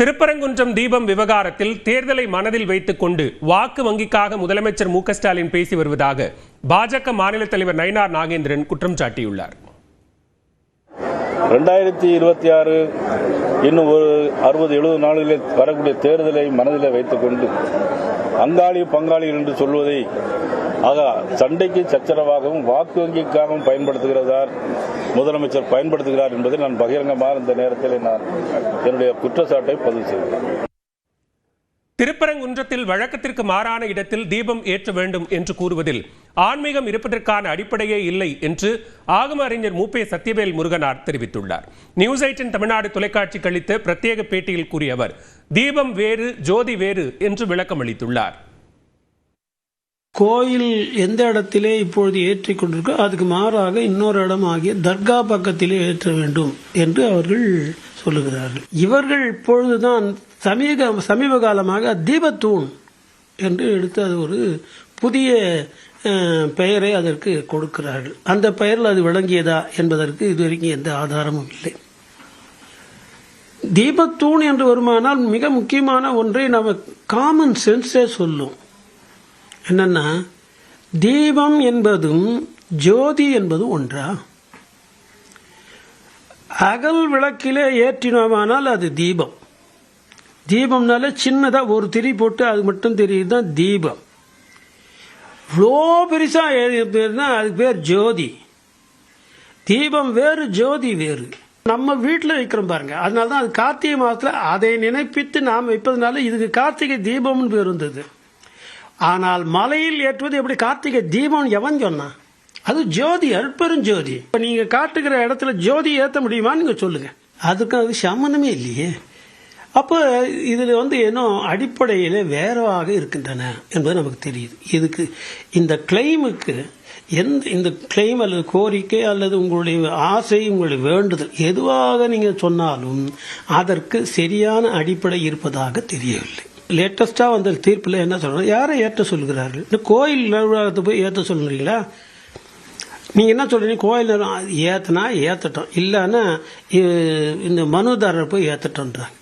திருப்பரங்குன்றம் தீபம் விவகாரத்தில் தேர்தலை மனதில் வைத்துக் கொண்டு வாக்கு வங்கிக்காக முதலமைச்சர் மு ஸ்டாலின் பேசி வருவதாக பாஜக மாநில தலைவர் நயினார் நாகேந்திரன் குற்றம் சாட்டியுள்ளார். ரெண்டாயிரத்தி இருபத்தி ஆறு இன்னும் ஒரு அறுபது எழுபது நாடுகளில் வரக்கூடிய தேர்தலை மனதில் வைத்துக்கொண்டு அங்காளி பங்காளி என்று சொல்வதை ஆக சண்டைக்கு சச்சரவாகவும் வாக்கு வங்கிக்காகவும் பயன்படுத்துகிறதார் முதலமைச்சர் பயன்படுத்துகிறார் என்பதை நான் பகிரங்கமாக இந்த நேரத்தில் நான் என்னுடைய குற்றச்சாட்டை பதிவு செய்கிறேன். திருப்பரங்குன்றத்தில் வழக்கத்திற்கு மாறான இடத்தில் தீபம் ஏற்ற வேண்டும் என்று கூறுவதில் ஆன்மீகம் இருப்பதற்கான அடிப்படையே இல்லை என்று ஆகம அறிஞர் மூப்பே சத்யவேல் முருகனார் தெரிவித்துள்ளார். நியூஸ் எயிட்டின் தமிழ்நாடு தொலைக்காட்சிக்கு அளித்த பிரத்யேக பேட்டியில் கூறிய அவர் தீபம் வேறு ஜோதி வேறு என்று விளக்கம் அளித்துள்ளார் கோயில் எந்த இடத்திலே இப்பொழுது ஏற்றி கொண்டிருக்கோ அதுக்கு மாறாக இன்னொரு இடம் ஆகிய தர்கா பக்கத்திலே ஏற்ற வேண்டும் என்று அவர்கள் சொல்லுகிறார்கள். இவர்கள் இப்பொழுதுதான் சமீக சமீப காலமாக தீபத்தூண் என்று எடுத்து அது ஒரு புதிய பெயரை அதற்கு கொடுக்கிறார்கள். அந்த பெயரில் அது விளங்கியதா என்பதற்கு இதுவரைக்கும் எந்த ஆதாரமும் இல்லை. தீபத்தூண் என்று வருமானால் மிக முக்கியமான ஒன்றை நம்ம காமன் சென்ஸே சொல்லும். என்னன்னா தீபம் என்பதும் ஜோதி என்பதும் ஒன்றா? அகல் விளக்கிலே ஏற்றினோமானால் அது தீபம். தீபம்னால சின்னதாக ஒரு திரி போட்டு அது மட்டும் தெரியுது தான் தீபம். இவ்வளோ பெருசாக எழுதிய பேர்னா அது பேர் ஜோதி. தீபம் வேறு ஜோதி வேறு. நம்ம வீட்டில் வைக்கிறோம் பாருங்க. அதனால தான் அது கார்த்திகை மாதத்தில் அதை நினைப்பித்து நாம் வைப்பதனால இதுக்கு கார்த்திகை தீபம்னு பேர் வந்தது. ஆனால் மலையில் ஏற்றுவது எப்படி? கார்த்திகை தீபம் எவன் சொன்னான் அது ஜோதி அற்பெரும் ஜோதி. இப்போ நீங்கள் காட்டுகிற இடத்துல ஜோதி ஏற்ற முடியுமான்னு நீங்கள் சொல்லுங்க. அதுக்கு அது சம்மந்தமே இல்லையே. அப்போ இதில் வந்து இன்னும் அடிப்படையில் வேறவாக இருக்கின்றன என்பது நமக்கு தெரியுது. இதுக்கு இந்த கிளைமுக்கு எந்த இந்த கிளைம் அல்லது கோரிக்கை அல்லது உங்களுடைய ஆசை உங்களுடைய வேண்டுதல் எதுவாக நீங்கள் சொன்னாலும் அதற்கு சரியான அடிப்படை இருப்பதாக தெரியவில்லை. லேட்டஸ்டாக வந்த தீர்ப்பில் என்ன சொல்கிறாங்க யாரை ஏற்ற சொல்கிறார்கள் இந்த கோயில் நிர்வாகத்தை போய் ஏற்ற சொல்கிறீங்களா நீங்கள் என்ன சொல்கிறீங்க கோயில் நிர்வாகம் ஏற்றினா ஏற்றட்டும் இல்லைன்னா இந்த மனுதாரர் போய் ஏற்றட்டோன்றாங்க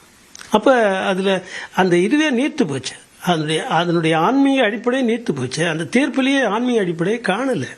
அப்போ அதில் அந்த இதுவே நீர்த்து போச்சு. அதனுடைய அதனுடைய ஆன்மீக அடிப்படையே நீர்த்து போச்சு. அந்த தீர்ப்புலேயே ஆன்மீக அடிப்படையை காணலை.